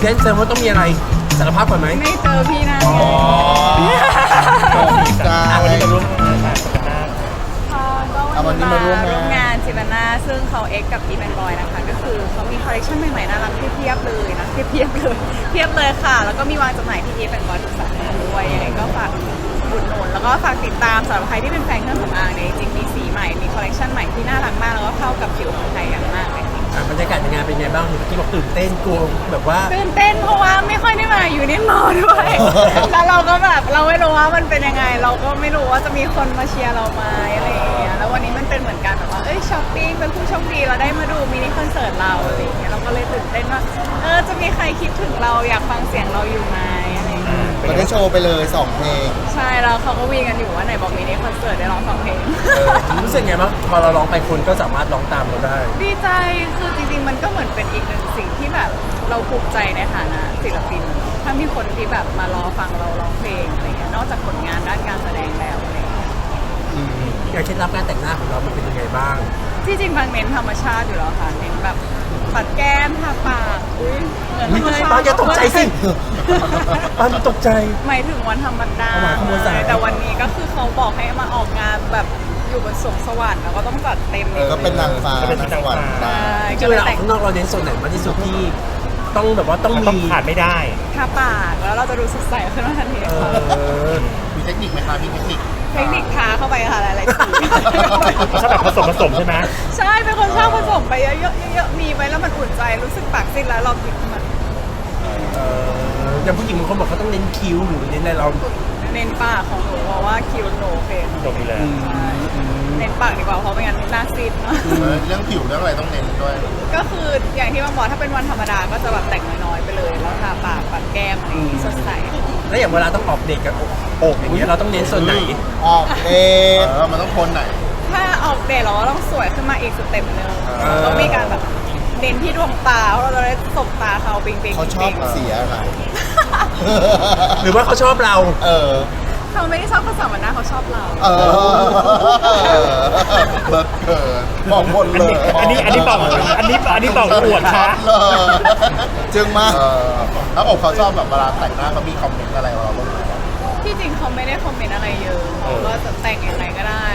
เต้นแสดงว่าต้องมีอะไรสารภาพก่อนไหมไม่เจอพี่นะใช่อะวันนี้มาร่วมงานค่ะกับหน้าค่ะก็เอาวัวันนนี้นี้มามาร่วมงานร่วมงานจิบาน่าซึ่งเขาเอ็กกับอีแมนบอยนะคะ ก็คือเขามีคอลเลคชันใหม่ๆน่ารักเพียบๆเลยนะเพียบๆเลยเพียบเลยค่ะ แล้วก็มีวางจำหน่ายที่อีแมนบอยทุกสาขาด้วยยังไงก็ฝากอุดหนุนแล้วก็ฝากติดตามสำหรับใครที่เป็นแฟนเครื่องสำอางเนี่ยจริงๆมีสีใหม่มีคอลเลคชันใหม่ที่น่ารักมากแล้วก็เข้ากับผิวคนไทยอย่าง ไงบ้างเห็นเมื่อกี้บอกตื่นเต้นกลัวแบบว่า ตื่นเต้นเพราะว่าไม่ค่อยได้มาอยู่ในมอด้วย แล้วเราก็แบบเราไม่รู้ว่ามันเป็นยังไง เราก็ไม่รู้ว่าจะมีคนมาเชียร์เราไหมอะไรอย่างเงี้ยแล้ววันนี้มันเป็นเหมือนกันแบบว่าเอ้ยช้อปปิ้งเป็นผู้โชคดีเราได้มาดูมินิคอนเสิร์ตเราอะไรอย่างเงี้ยเราก็เลยตื่นเต้นว่าเออจะมีใครคิดถึงเราอยากฟังเสียงเราอยู่ไหมอะไรอย่าง เงี้ยมันได้โชว์ไปเลยสองเพลง ใช่แล้วเขาก็วิ่งกันอยู่ว่าไหนบอกมินิคอนเสิร์ตได้ร้องสองเพลงรู้สึกไงบ้างพอเราร้องไปคนก็สามารถร้องตามเราได้ ดีใจคือจริงๆ มันก็เหมือนเป็นอีกหนึ่งสิ่งที่แบบเราภูมิใจในฐานะศิลปิน ถ้ามีคนที่แบบมารอฟังเราร้องเพลงอะไรเงี้ยนอกจากผลงานด้านการแสดงแล้วอะไรเงี้ยอย่างเคล็ดลับการแต่งหน้าของเรามันเป็นยังไงบ้าง ที่จริงบางเน้นธรรมชาติอยู่แล้วค่ะเน้นแบบ ปัดแก้มทาปากอุ้ยเหมือนธรรมชาติป้าอย่าตกใจสิป้าตกใจ หมายถึงวันธรรมดาเอามาขโมยสาย แต่วันนี้ก็คือเขาบอกให้มาออกงานแบบอยู่บนสวงสวรรค์แล้วก็ต้องจัดเต็มเออก็เป็นนางฟ้านางสวรรค์ใช่จริก็งๆเวเลยลาออแต่กงข้างนอกเราเน้นส่วนไหนมากที่สุดที่ต้องแบบว่าต้องมันต้องมีขาดไม่ได้ ทาปากแล้วเราจะดูสดใสขึ้นมาทันทีเอค่ะอมีเทคนิคไหมคะมีเทคนิค เทคนิคทาเข้าไปค่ะหลายๆสีชอบแบบผสมผสมใช่ไหมใช่เป็นคนชอบผสมไปเยอะๆเยอะๆมีไว้แล้วมันอุ่นใจรู้สึกปากซีดแล้วเราคิดมันเอออย่างผู้หญิงบางคนบอกเขาต้องเน้นคิ้วหรือเน้นอะไรเรา เน้นปากของหนูเพราะว่าคิวโนโอเคจบไปเลยใช่เน้นปากดีกว่าเพราะไม่งั้นหน้าซีดมากเออเรื่องผิวเรื่องอะไรต้องเน้นด้วยก็คืออย่างที่บางบอกถ้าเป็นวันธรรมดาก็จะแบบแต่งน้อยๆไปเลย แล้วทาปากปัดแก้มอะไรอย่างงี้สดใส แล้วอย่างเวลาต้องออกเด็กกับอกอย่างเงี้ยเราต้องเน้นส่วนไหน ออกเดทเออมันต้องคนไหน ถ้าออกเดทเราก็ต้องสวยขึ้นมาอีกสเต็ปหนึงเออต้องมีการแบบเน้นที่ดวงตาเพราะเราจะได้สบตาเขาปิงปิงเขาชอบเสียอะไร หรือว่าเขาชอบเรา เออ เขาไม่ได้ชอบภาษาวันหน้าเขาชอบเรา เออเลิศเกินบอกหมดเลยอันนี้อันนี้บอกอันนี้อันนี้บอกอวดช้าเลยจึงมากแล้วอกเขาชอบแบบเวลาแต่งหน้าเขามีคอมเมนต์อะไรกับเราบ้างไหมที่จริงเขาไม่ได้คอมเมนต์อะไรเยอะเขาก็จะแต่งยังไงก็ได้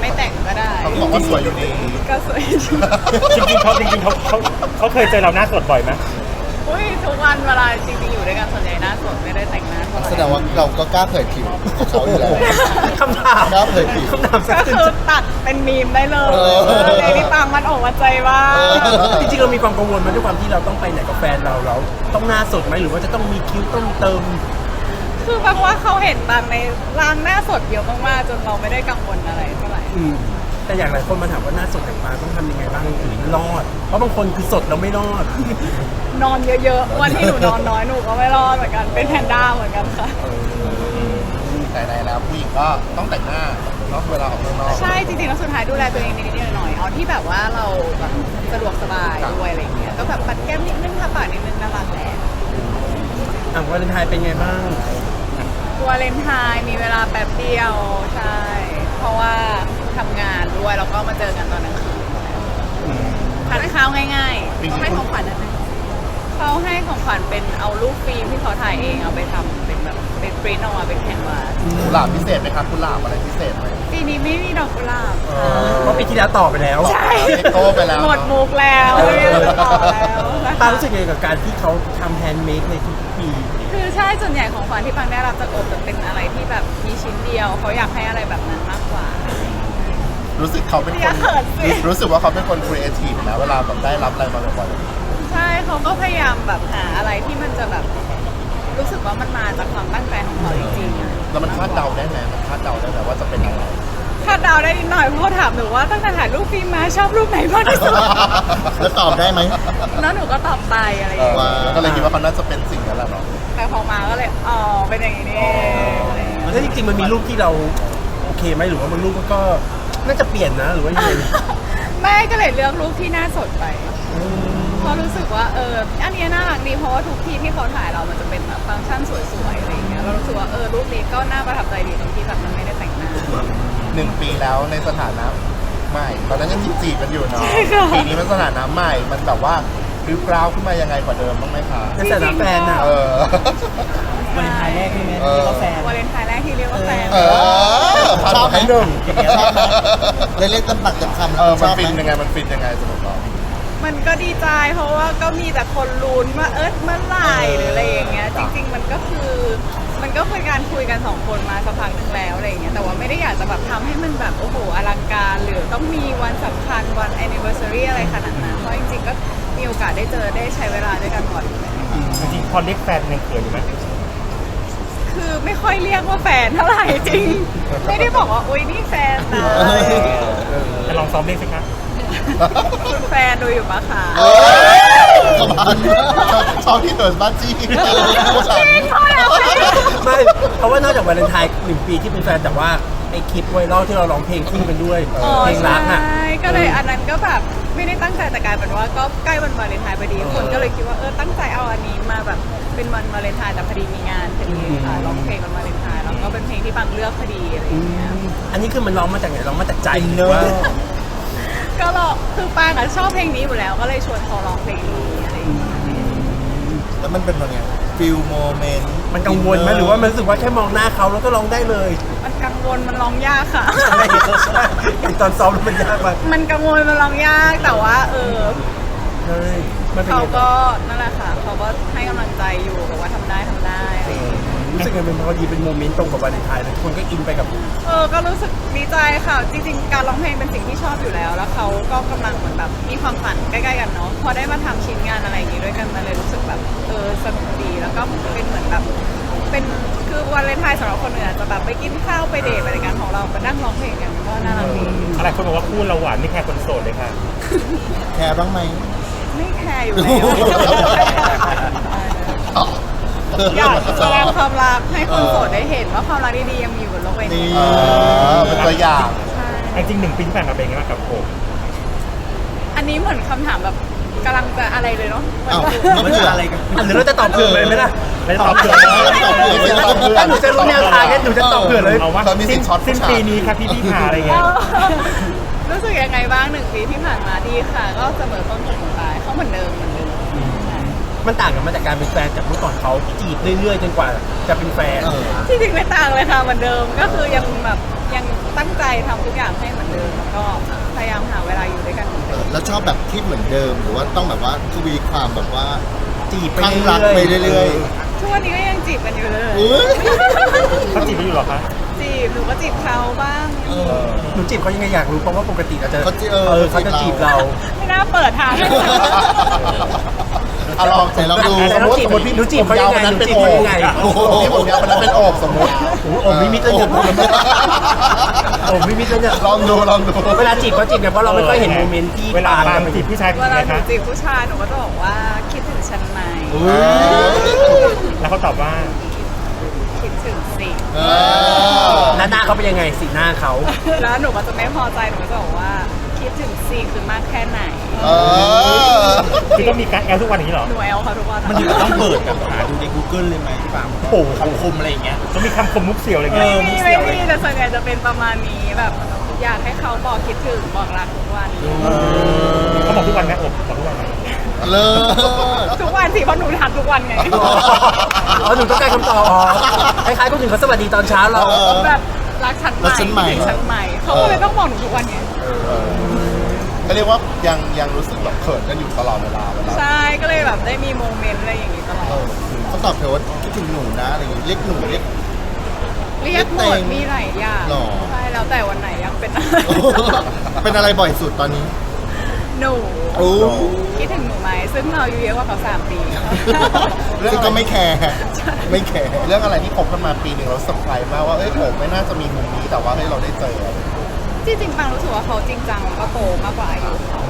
ไม่แต่งก็ได้เขาบอกว่าสวยอยู่ดีก็สวยจริงๆเขาจริงๆเขาเขาเขาเคยเจอเราหน้าสดบ่อยไหม อุ้ยทุกวันเวลาจริงๆอยู่ด้วยกันส่วนใหญ่หน้าสดไม่ได้แต่งหน้าเท่าไหร่แสดงว่าเราก็กล้าเผยผิวของเขาอยู่แล้ว คำถามครับเลยพี่ คำถามสักก็ขึ้นคือตัดเป็นมีมได้เลยเออในที่ปังมันออกมาใจว่าเออจริงๆเรามีความกังวลไหมาด้วยความที่เราต้องไปไหนกับแฟนเราเราต้องหน้าสดไหมหรือว่าจะต้องมีคิ้วต้องเติม คือบางว่าเขาเห็นบางในรางหน้าสดเยอะมากๆจนเราไม่ได้กังวลอะไรเท่าไหร่ อืม แต่อย่างหลายคนมาถามว่าหน้าสดอย่างปลาต้องทำยังไงบ้างถึงรอด เพราะบางคนคือสดแล้วไม่รอด นอนเยอะๆ วันที่หนูนอนน้อยหนูก็ไม่รอดเหมือนกัน เป็นแพนด้าเหมือนกันค่ะ แต่ในแล้วผู้หญิงก็ต้องแต่งหน้าเนาะเวลาออกข้างนอก ใช่จริงๆแล้วสุดท้ายดูแลตัวเองนิดๆหน่อยๆเอาที่แบบว่าเราแบบสะดวกสบายด้วยอะไรอย่างเงี้ย ก็แบบปัดแก้มนิดนึงทาปากนิดนึงน่ารักแหละอะวาเลนไทน์เป็นไงบ้าง วาเลนไทน์มีเวลาแป๊บเดียวใช่ เพราะว่า ทำงานด้วยแล้วก็มาเจอกันตอนกลางคืนทานข้าวง่ายๆ เขาให้ของขวัญอะไรเขาให้ของขวัญเป็นเอารูปฟิล์มที่เขาถ่ายเองเอาไปทำเป็นแบบเป็นปริ้นออกมาเป็นแคนวาสกุหลาบพิเศษไหมครับกุหลาบอะไรพิเศษไหมปีนี้ไม่มีดอกกุหลาบค่ะเพราะปีที่แล้วต่อไปแล้วใช่เอ็กโตไปแล้วหมดมุกแล้วไม่มีต่อแล้วนะคะป้ารู้สึกยังไงกับการที่เขาทำแฮนด์เมดในทุกปี คือใช่ส่วนใหญ่ของขวัญที่ปังได้รับจากโอบจะเป็นอะไรที่แบบมีชิ้นเดียวเขาอยากให้อะไรแบบนั้นมากกว่า รู้สึกเขาเป็นคอย่านเขินสิรู้สึกว่าเขาเป็นคนครีเอทีฟนะเวลาแบบได้รับอะไรมาบ่อยใช่เขาก็พยายามแบบหาอะไรที่มันจะแบบ รู้สึกว่ามันมาจากความตั้งใจของเขาจริงๆอะๆแล้วมันคาดเดาได้ไหมมันคาดเดาได้ไหมว่าจะเป็นอะไร คาดเดาได้นิดหน่อยเพราะเขาถามหนูว่าตั้งแต่ถ่ายรูปฟิล์มมาชอบรูปไหนมากที่สุด แล้วตอบได้ไหมแล้วหนูก็ตอบไปอะไรอย่างเอเงี้ยอก็เลยคิดว่าเขาน่าจะเป็นสิ่งนั้นแหละเนาะแต่พอมาก็เลยอ๋อเป็นอย่างนี้นี่เองอะไรอย่างเงี้ยแล้วจริงๆมันมีรูปที่เราโอเคไหมหรือว่าบางรูปก็ น่าจะเปลี่ยนนะหรือว่ายังไงแม่ก็เลยเลือกรูปที่น่าสดไปเพราะรู้สึกว่าเอออันเนี้ยน่ารักดีเพราะว่าทุกที่ที่เขาถ่ายเรามันจะเป็นแบบฟังก์ชันสวยๆอะไรอย่างเงี้ยเรารู้สึกว่าเออรูปนี้ก็น่าประทับใจดีตรงที่แบบมันไม่ได้แต่งหน้าหนึ่งปีแล้วในสถานะใหม่ ตอนนั้นยังจีบๆกันอยู่เนาะใช่ค่ะปีนี้มันสถานะใหม่ มันแบบว่ากริ้วกร้าวขึ้นมายังไงกว่าเดิมบ้างไหมคะในฐานะแฟนอะเออ วาเลนไทน์แรกใช่ไหมเออที่ว่าแฟนวาเลนไทน์แรกที่เรียกว่าแฟนเออผ่านชอบมาไหมให้หนึ่งชอบไหมเลยเรียกตำหนักจำคำเออชมันอบฟินไหมยังไงมันฟินยังไงสำหรับเรามันก็ดีใจเพราะว่าก็มีแต่คนลุ้นว่าเอิร์ธเมื่อไหร่หรืออะไรอย่างเงี้ยจริง ๆ มันก็คือ มันก็เป็นการคุยกันสองคนมาสักพักหนึ่งแล้วอะไรอย่างเงี้ยแต่ว่าไม่ได้อยากจะแบบทำให้มันแบบโอ้โหอลังการหรือต้องมีวันสำคัญวัน anniversary อะไรขนาดนั้นเพราะจริงๆก็มีโอกาสได้เจอได้ใช้เวลาด้วยกันบ่อยจริงๆพอเรียกแฟนยังเขินอยู่ไหม คือไม่ค่อยเรียกว่าแฟนเท่าไหร่จริง ไม่ได้บอกว่าอุ้ยนี่แฟนนะอะไรอย่างเงี้ยจะลองซ้อมเรียกสิคะคุณแฟนดูอยู่ปะคะเออสบายชอบชอบที่เดินบ้านจี้ผู้ชายไม่เพราะว่านอกจากวาเลนไทน์หนึ่งปีที่เป็นแฟนแต่ว่าไอคลิปไวรัลที่เราร้องเพลงคู่กันด้วยอ๋อเพลงรักอะ ใช่ก็เลยอันนั้นก็แบบ ไม่ได้ตั้งใจแต่กลายเป็นว่าก็ใกล้วันวาเลนไทน์พอดีคนก็เลยคิดว่าเออตั้งใจเอาอันนี้มาแบบเป็นวันวาเลนไทน์แต่พอดีมีงานพอดีค่ะร้องเพลงวันวาเลนไทน์แล้วก็เป็นเพลงที่บังเลือกพอดีอะไรอย่างเงี้ยอันนี้คือมันร้องมาจากไหนร้องมาจากใจหรือว่าก็ลองคือปางอะชอบเพลงนี้อยู่แล้วก็เลยชวนเขาร้องเพลงนี้อะไรอย่างเงี้ยแล้วมันเป็นยังไงฟิลโมเมนต์มันกังวลไหมหรือว่ามันรู้สึกว่าแค่มองหน้าเขาแล้วก็ร้องได้เลยมัน กังวลมันร้องยากค่ะใช่ใช่ไอ้ตอนซ้อมแล้วมันยากมากมันกังวลมันร้องยากแต่ว่า เออใช่มันเป็นเขาไงก็นั่นแหละค่ะ เขาก็ให้กำลังใจอยู่บอกว่าทำได้ทำได้อะไรอย่างเงี้ยรู้สึกไงเป็นพอดีเป็นโมเมนต์ตรงกับวาเลนไทน์เลยคนก็อินไปกับ เออก็รู้สึกดีใจค่ะ จริงๆ การร้องเพลงเป็นสิ่งที่ชอบอยู่แล้ว แล้วเขาก็กำลังเหมือนแบบมีความฝันใกล้ๆกันเนาะพอได้มาทำชิ้นงานอะไรอย่างงี้ด้วยกันมันเลยรู้สึกแบบเออสนุกดีแล้วก็เป็นเหมือนแบบ เป็นคือวันเลนไทน์สำหรับคนอื่นอาจจะแบบไปกินข้าวไปเดทอะไรกันของเราไปนั่งร้องเพลงกันก็น่ารักดีอะไรคนบอกว่าคู่เราหวานไม่แคร์คนโสดเลยค่ะ แคร์บ้างไหมไม่แคร์อยู่แล้วอยากแสดงความรักให้คนโสดได้เห็นว่าความรักดีๆยังมีอยู่บนโลกใบนี้เออเป็นตัวอย่าง ใช่ จริงๆหนึ่งปีที่ผ่านมาเป็นยังไงบ้างกับผม อันนี้เหมือนคำถามแบบ กำลังจะอะไรเลยเนาะอ้าวมันคืออะไรกันหรือเราจะตอบเผื่อเลยไหมล่ะไม่ได้ตอบเผื่อตอบเผื่อไม่ตอบเผื่อถ้าหนูจะรู้แนวทางงั้นหนูจะตอบเผื่อเลยเอาว่าเธอมีสิทธิ์ช็อตผู้สิ้นชายปีนี้ครับพี่พี่ขาอะไรเอเงี้ยอรู้สึกยังไงบ้างหนึ่งปีที่ผ่านมาดีค่ะ ก็เสมอต้นเสมอปลายเขาเหมือนเดิมเหมือนเดิมใช่ มันต่างกันมาจากการเป็นแฟนจากเมื่อก่อนเขาจีบเรื่อยๆจนกว่าจะเป็นแฟนเออที่จริงไม่ต่างเลยค่ะเหมือนเดิมก็คือยังแบบยังตั้งใจทำทุกอย่างให้เหมือนเดิมแล้วก็พยายามหาเวลาอยู่ด้วยกันเหมือนเดิมแล้วชอบแบบที่เหมือนเดิมหรือว่าต้องแบบว่าทวีความแบบว่าจีบไปคลั่งเรื่รัอกยๆไปเรื่อยทุกวันนี้ก็ยังจีบกันอยู่เลยๆอุ้ยเขาจีบไม่อยู่หรอคะจีบหนูก็จีบเขาบ้างเออหนูจีบเขายังไงอยากรู้เพราะว่าปกติเราจะเขาจีบเออเออเขาจะจีบเราไม่น่าเปิดทาง ให้อะลองไหนลองดูสมมติสมมติหนูจีบเขายังไงผมยาววันนั้นเป็นหนูโอจีบบเขายังไงโอ้โหที่ผมยาววันนั้นเป็นโอบสมมติโอ้โหผมไม่มิดเลยเนี่ยโอ้โหโอ้ไม่มิดเลยเนี่ยลองดูลองดูเวลาจีบเขาจีบเนี่ยเพราะเราไม่ค่อยเห็นโมเมนต์ที่เวลาปางปางมาจีบผู้ชายเป็นเวยังลาไงหนูคะจีบผู้ชายหนูก็จะบอกว่าคิดถึงฉันไหมแล้วเขาตอบว่าคิดถึงสิเออแล้วหน้าเขาเป็นยังไงสีหน้าเขาแล้วหนูก็จะไม่พอใจหนูก็จะบอกว่า คิดถึงสิคือมากแค่ไหนเออคือต้องมีการแอลทุกวันอย่างนี้เหรอ หนูแอลเขาทุกวันมันถึงกับต้องเปิดกับหาดูใน Google เลยไหมพี่ปาล์มโอ้โห คำคมอะไรอย่างเงี้ย ต้องมีคำคมมุกเสียวอะไรเงี้ยไม่มีไม่มีแต่ส่วนใหญ่จะเป็นประมาณนี้แบบอยากให้เขาบอกคิดถึงบอกรักทุกวันเขาบอกทุกวันไหมอบบอกทุกวันไหมเลิศทุกวันสิเพราะหนูทักทุกวันไงอ๋อหนูต้องการคำตอบอ๋อคล้ายๆคนอื่นเขาสวัสดีตอนเช้าเราเออแบบรักฉันใหรัม่กฉันใหม่คิดถึงฉันใหม่ เขาก็เลยต้องบอกหนูทุกวันไง ก็เรียกว่ายังยังรู้สึกแบบเขินกันอยู่ตลอดเวลาเวลาใช่ก็เลยแบบได้มีโมเมนต์อะไรอย่างงี้ตลอด เออเขาตอบเธอว่าคิดถึงหนูนะอะไรอย่างงี้เรียกหนูเรียก เรียกหมดมีหลายอย่างหรอ ใช่แล้วแต่วันไหนยังเป็นเป็นอะไรบ่อยสุดตอนนี้หนูโอ้คิดถึงหนูไหมซึ่งเราอายู่เยอะกว่าเขาสามปี ซึ่งก็ไม่แคร์ไม่แคร์เรื่องอะไรที่คบกันมาปีหนึ่งเราเซอร์ไพรส์มากว่าเอ้ยผมไม่น่าจะมีมุมนี้แต่ว่าให้เราได้เจอที่ จริงปังรู้สึกว่าเขาจริงจังแล้วก็โตมากกว่าอายุเขา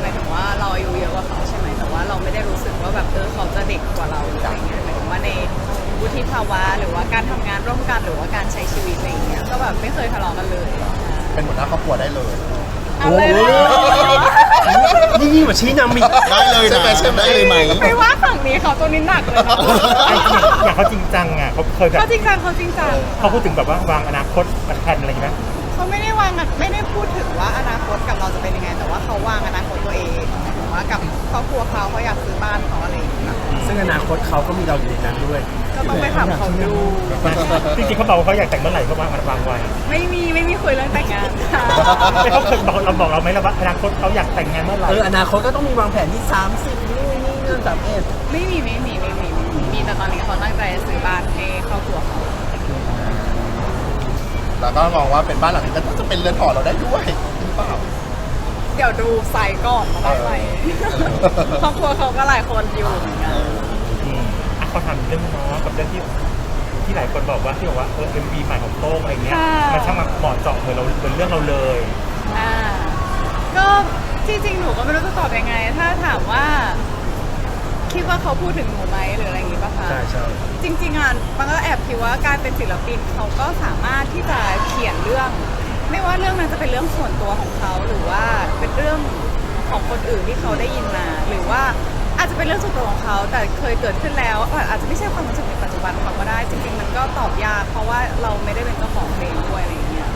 หมายถึงว่าเราอายุเยอะกว่าเขาใช่ไหมแต่ว่าเราไม่ได้รู้สึกว่าแบบเออเขาจะเด็กกว่าเราหรืออะไรเงี้ยหมายถึงว่าในวุฒิภาวะหรือว่าการทำงานร่วมกันหรือว่าการใช้ชีวิตอะไรเงี้ยก็แบบไม่เคยทะเลาะกันเลยเป็นหัวหน้าครอบครัวได้เลยอะไรเลย นี่ยิ่งกว่าชี้นำอีกได้เลยนะได้เลยไหม ไม่ว่าฝั่งนี้เขาตัวนี้หนักเลยนะไอ้จริงอย่างเขาจริงจังอะเขาเคยแบบเขาจริงจังเขาจริงจัง เขาพูดถึงแบบว่าวางอนาคตแผนอะไรอย่างเงี้ย ม่ได้วางอะไม่ได้พูดถึงว่าอนาคตกับเราจะเป็นยังไง แต่ว่าเขาวางอนาคตตัวเองหมายถึงว่ากับครอบครัวเขาเขาอยากคตเขาก็มีเราอยู่ในนั้นด้วยก็ต้องไปถามเขาดูจริงๆเขาบอกว่าเขาอยากแต่งเมื่อไหร่เขาวางมันวางไว้ไม่มีไม่มีคุยเรื่องแต่งงานค่ะไม่เขาเคยบอกเราบอกเราไหมล่ะว่าอนาคตเขาอยากแต่งงานเมื่อไหร่เอออนาคตก็ต้องมีวางแผนที่ 30นี่นี่เงื่อนสามเอ็ดไม่มีไม่มีไม่มีไม่มีมีแต่ตอนนี้เขาตั้งใจซื้อบ้านให้ครอบครัวเขา แล้วก็มองว่าเป็นบ้านหลังนี้ก็จะเป็นเรือนหอเราได้ด้วยหรือเปล่า เดี๋ยวดูไซส์ก่อนมาได้ไหมครอบครัวเขาก็หลายคนอยู่เหมือนกันอืมอะเขาทำเรื่องน้องกับเรื่องที่ที่หลายคนบอกว่าที่บอกว่าเออเอ็มวีใหม่ของโต้งอะไรเงี้ยมันช่างมาเหมาะเจาะเหมือนเราเป็นเรื่องเราเลยอ่าก็ที่จริงหนูก็ไม่รู้จะตอบยังไง ถ้าถามว่า คิดว่าเขาพูดถึงหนูไหมหรืออะไรอย่างงี้ป่ะคะ ใช่ใช่จริงๆอะมันก็แอบคิดว่าการเป็นศิลปินเขาก็สามารถที่จะเขียนเรื่อง ไม่ว่าเรื่องนั้นจะเป็นเรื่องส่วนตัวของเขาหรือว่าเป็นเรื่องของคนอื่นที่เขาได้ยินมา หรือว่าอาจจะเป็นเรื่องส่วนตัวของเขาแต่เคยเกิดขึ้นแล้วอาอาจจะไม่ใช่ความรู้สึกในปัจจุบันของเขาก็ได้ จริงๆมันก็ตอบยากเพราะว่าเราไม่ได้เป็นเจ้าของเพลงด้วยอะไรอย่างเงี้ย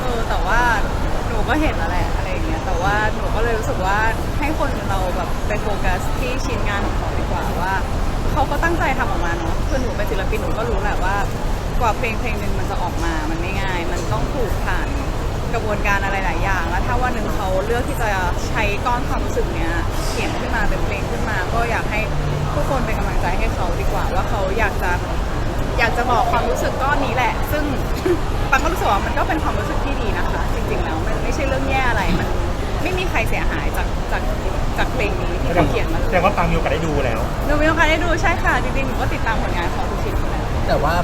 เออแต่ว่าหนูก็เห็นแล้วแหละ แต่ว่าหนูก็เลยรู้สึกว่าให้คนเราแบบไปโฟกัสที่ชิ้นงานของเขาดีกว่าว่า เขาก็ตั้งใจทำออกมาเนาะคือหนูเป็นศิลปินหนูก็รู้แหละว่ากว่าเพลงเพลงหนึ่งมันจะออกมามันไม่ง่าย มันต้องถูกผ่านกระบวนการอะไรหลายอย่าง แล้วถ้าวันหนึ่งเขาเลือกที่จะใช้ก้อนความรู้สึกเนี้ยเขียนขึ้นมาเป็นเพลงขึ้นมา ก็อยากให้ทุกคนเป็นกำลังใจให้เขาดีกว่าว่าเขาอยากจะ อยากจะบอกความรู้สึกก้อนนี้แหละ ซึ่ง ปังก็รู้สึกว่ามันก็เป็นความรู้สึกที่ดีนะคะ จริงๆแล้วมันไม่ใช่เรื่องแย่อะไรมัน ไม่มีใครเสียหายจากจากจากเพลงนี้ที่เขาเขียนมาเลแสยดงว่าปังมีโอกาสได้ดูแล้วหนูมีโอกาสได้ดูใช่ค่ะ จริงๆหนูก็ติดตามผลงานของทุกชิ้นอยู่แล้ว แต่ว่า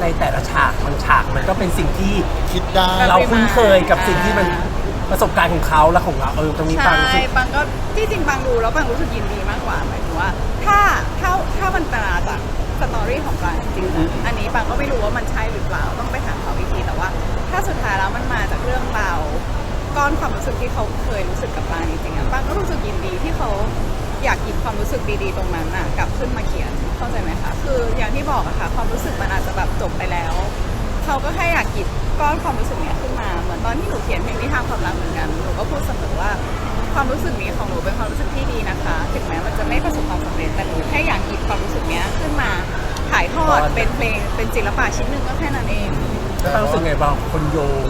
ในแต่ละฉากบางฉากมันก็เป็นสิ่งที่คิดได้ เราคุ้นเคยกับสิ่งที่มันประสบการณ์ของเขาและของเราเออตรงนี้ฟังใช่รู้สึกปังก็ที่จริงปังดูแล้วปังรู้สึกยินดีมากกว่าหมายถึงว่า ถ้าถ้าถ้ามันมาจากสตอรี่ของปังจริงๆนะอันนี้ปังก็ไม่รู้ว่ามันใช่หรือเปล่าต้องไปถามเขาอีกทีแต่ว่า ถ้าสุดท้ายแล้วมันมาจากเรื่องราว ก้อนความรู้สึกที่เขาเคยรู้สึกกับปังจริงๆอะปังก็รู้สึกยินดีที่เขาอยากหยิบความรู้สึกดีๆ ตรงนั้นน่ะกลับขึ้นมาเขียนเข้าใจไหมคะคืออย่างที่บอกอะค่ะความรู้สึกมันอาจจะแบบจบไปแล้วเขาก็แค่อยากหยิบก้อนความรู้สึกเนี้ยขึ้นมาเหมือนตอนที่หนูเขียนเพลงนิทานความรักเหมือนกันหนูก็พูดเสมอว่าความรู้สึกนี้ของหนูเป็นความรู้สึกที่ดีนะคะ ถึงแม้มันจะไม่ประสบความสำเร็จแต่หนูแค่อยากหยิบความรู้สึกเนี้ยขึ้นมาถ่ายทอดเป็นเพลงเป็นศิลปะชิ้นหนึ่งก็แค่นั้นเองฟังรู้สึกไงบางคนโยง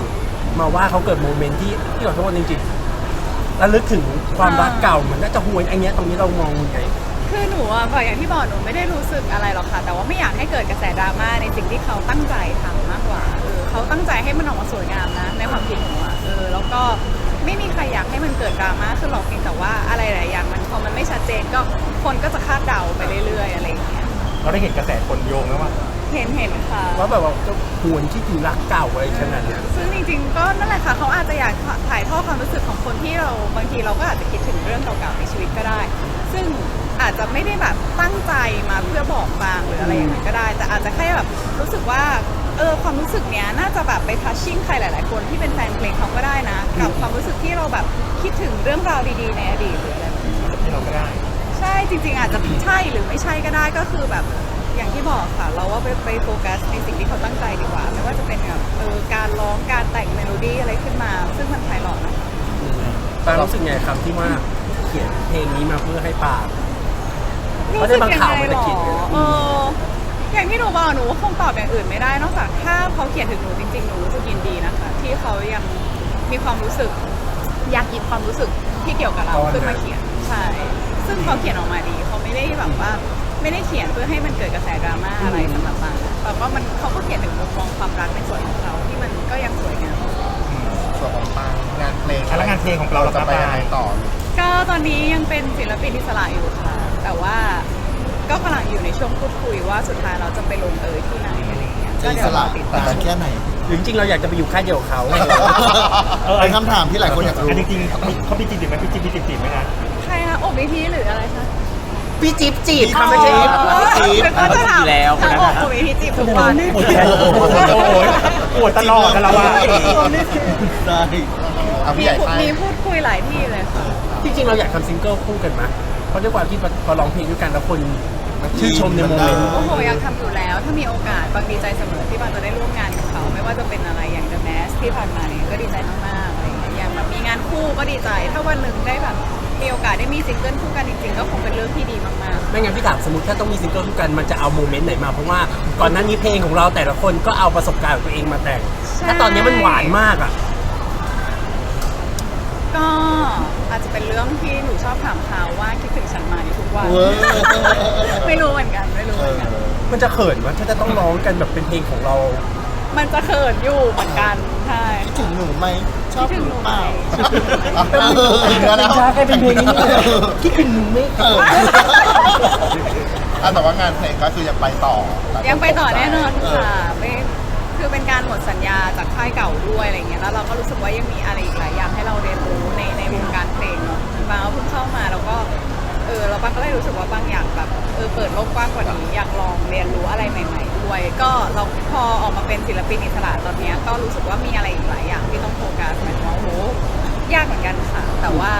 มาว่าเขาเกิดโมเมนต์ที่ที่ขอโทษจริงๆระลึกถึงความรักเก่าเหมือนน่าจะหวนอันเนี้ยตรงนี้เรามองยังไง คือหนูอะก็อย่างที่บอกหนูไม่ได้รู้สึกอะไรหรอกค่ะ แต่ว่าไม่อยากให้เกิดกระแสดราม่าในสิ่งที่เขาตั้งใจทำมากกว่าเออเขาตั้งใจให้มันออกมาสวยงามนะ ในความคิดหนูอะเออแล้วก็ไม่มีใครอยากให้มันเกิดดราม่าขึ้นหรอกเพียงแต่ว่าอะไรหลายอย่างมันพอมันไม่ชัดเจนก็คนก็จะคาดเดาไปเรื่อยๆอะไรอย่างเงี้ยเราได้เห็นกระแสคนโยงแล้วว่า เห็นเห็นค่ะ ว่าแบบว่าจะ หวนคิดถึงรักเก่าอะไรขนาดเนี้ยซึ่งจริงๆก็นั่นแหละค่ะเขาอาจจะอยากถ่ายทอดความรู้สึกของคนที่เราบางทีเราก็อาจจะคิดถึงเรื่องเก่าๆในชีวิตก็ได้ ซึ่งอาจจะไม่ได้แบบตั้งใจมาเพื่อบอกบางหรืออะไรอย่างนั้นก็ได้ แต่อาจจะแค่แบบรู้สึกว่าเออความรู้สึกเนี้ยน่าจะแบบไปทัชชิ่งใครหลายๆ คนที่เป็นแฟนเพลงเขาก็ได้นะ กับความรู้สึกที่เราแบบคิดถึงเรื่องราวดีๆในอดีตหรืออะไรแบบนี้ที่เราก็ได้ ใช่จริง ๆ อาจจะใช่หรือไม่ใช่ก็ได้ก็คือแบบ อย่างที่บอกค่ะ เราว่าไปไปโฟกัสในสิ่งที่เขาตั้งใจดีกว่า ไม่ว่าจะเป็นแบบเออการร้องการแต่งเมโลดี้อะไรขึ้นมา ซึ่งมันไพเราะนะคะปางรู้สึกไงคำที่ว่าเขียนเพลงนี้มาเพื่อให้ปางเขาได้บางข่าวมาตะกี้เนี่ยเอออย่างที่หนูบอกหนูก็คงตอบอย่างอื่นไม่ได้ นอกจากถ้าเขาเขียนถึงหนูจริงๆหนูรู้สึกยินดีนะคะ ที่เขายังมีความรู้สึก อยากหยิบความรู้สึกที่เกี่ยวกับเราขึ้นมาเขียนใช่ ซึ่งเขาเขียนออกมาดีเขาไม่ได้แบบว่า ไม่ได้เขียนเพื่อให้มันเกิดกระแสดราม่าอะไรสำหรับปางแต่ว่ามันเขาก็เขียนถึงมุมมองความรักในส่วนของเขาที่มันก็ยังสวยงาม ส่วนของปางงานเพลงแล้วงานเพลงของเราจะไปยังไงต่อ ก็ตอนนี้ยังเป็นศิลปินอิสระอยู่ค่ะ แต่ว่าก็กำลังอยู่ในช่วงพูดคุยว่าสุดท้ายเราจะไปลงเอยที่ไหนอะไรอย่างเงี้ยจะก็อิเดี๋สยวรระอติดแต่ตามแค่ไหนหรือจริงๆเราอยากจะไปอยู่ค่ายเดียวกับเขา เออ เป็นคำถามที่หลายคนอยากรู้ อันจริงๆเขามีจีบจีบไหมพี่จีบมีจีบจีบไหมนะ ใครคะโอบวิธีหรืออะไรคะ พี่จิ๊บจีบค่ะไม่ใช่จิ๊บจิ๊บเดี๋ยวก็จะถามแล้วคนนั้นถามนะโอบวิธีจีบทุกวันโอ้โหปวดตลอดนะเราว่าได้เอามีพี่ใหญ่ให้มีพูดคุยหลายที่เลยค่ะจริงๆเราอยากทำซิงเกิลคู่กันไหมเพราะด้วยความที่พอร้องเพลงด้วยกันแล้วคนชื่นชมในโมเมนต์โอ้โหอยากทำอยู่แล้ว ถ้ามีโอกาสบางดีใจเสมอที่บางจะได้ร่วมงานกับเขา ไม่ว่าจะเป็นอะไรอย่าง The Mask ที่ผ่านมาเนี่ยก็ดีใจมากๆอะไรอย่างเงี้ยอย่างแบบมีงานคู่ก็ดีใจ ถ้าวันหนึ่งได้แบบ มีโอกาสได้มีซิงเกิลคู่กันจริงๆ ก็คงเป็นเรื่องที่ดีมากๆไม่งั้นพี่ถามสมมติถ้าต้องมีซิงเกิลคู่กันมันจะเอาโมเมนต์ไหนมาเพราะว่าก่อนหน้านี้เพลงของเราแต่ละคนก็เอาประสบการณ์ของตัวเองมาแต่งใช่ถ้าตอนนี้มันหวานมากอะก็อาจจะเป็นเรื่องที่หนูชอบถามเขาว่าคิดถึงฉันไหมทุกวัน เว้ย ไม่รู้เหมือนกันไม่รู้เอเหมือนอกัน มันจะเขินวะถ้าจะต้องร้องกันแบบเป็นเพลงของเรา มันจะเขินอยู่เหมือนกันใช่ คิดถึงหนูไหม ชอบคิดหถึงนูหนูเปล่าถึงแล้วนช้าแค่เป็นเพลงนี้คิดถึงหนูไหมเอออะแต่ว่างานเพลงก็คือยังไปต่อยังไปต่อแน่นอนค่ะไม่คือเป็นการหมดสัญญาจากค่ายเก่าด้วยอะไรเงี้ยแล้วเราก็รู้สึกว่ายังมีอะไรอีกหลายอย่าง เออเราบางก็เลยรู้สึกว่าบางอยากแบบเออเปิดโลกกว้างกว่านี้อยากลองเรียนรู้อะไรใหม่ ๆ ด้วย ก็เราพอออกมาเป็นศิลปินอิสระตอนเนี้ยก็รู้สึกว่ามีอะไรอีกหลายอย่างที่ต้องโฟกัสหมายถึงว่าโอ้โหยากเหมือนกันค่ะ แต่ว่า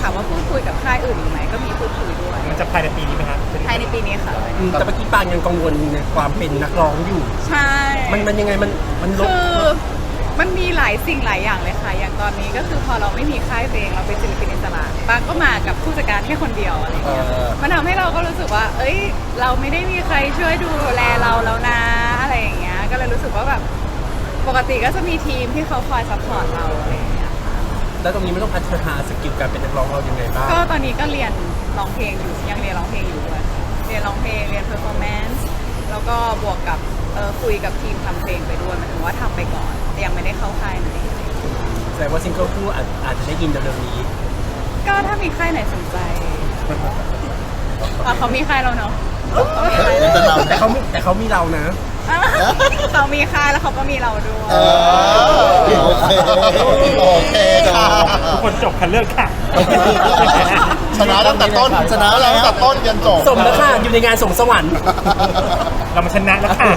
ถามว่าพูดคุยกับค่ายอื่นอีกไหมก็มีพูดคุยด้วยมันจะภายในปีนี้ไหมครับภายในปีนี้ค่ะอืมแต่เมื่อกี้ปางยังกังวลในความเป็นนักร้องอยู่ ใช่ มันมันยังไงมันมันลบคือ มันมีหลายสิ่งหลายอย่างเลยค่ะ อย่างตอนนี้ก็คือพอเราไม่มีค่ายเพลงเราเป็นศิลปินอิสระบางก็มากับผู้จัดการแค่คนเดียวอะไรเงี้ยเออมันทำให้เราก็รู้สึกว่า เอ้ย เราไม่ได้มีใครช่วยดูแลเราแล้วนะอะไรอย่างเงี้ย ก็เลยรู้สึกว่าแบบปกติก็จะมีทีมที่เขาคอยซัพพอร์ตเราอะไรอย่างเงี้ยค่ะแล้วตรงนี้มันต้องพัฒนาสกิลการเป็นนักร้องเรายังไงบ้างก็ตอนนี้ก็เรียนร้องเพลงอยู่ยังเรียนร้องเพลงอยู่ด้วยเรียนร้องเพลงเรียนเพอร์ฟอร์แมนซ์แล้วก็บวกกับ เออคุยกับทีมทำเพลงไปด้วยหมายถึงว่าทำไปก่อนแต่ยังไม่ได้เข้าค่ายไหนแสดงว่าซิงเกิลคู่อาจอาจจะได้ยินเร็วๆนี้ ก็ถ้ามีค่ายไหนสนใจอะเขามีค่ายเราเนาะเขามีค่ายเดี๋ยวจะนำแต่เขามีแต่เขามีเรานะ เขามีค่ายแล้วเขาก็มีเราด้วยเออโอเคโอเคค่ะทุกคนจบคันเลือกค่ะ ชนะตั้งแต่ต้นชนะแล้วตั้งแต่ต้นยันจบสมแล้วค่ะอยู่ในงานส่งสวรรค์เรามาชนะแล้วค่ะ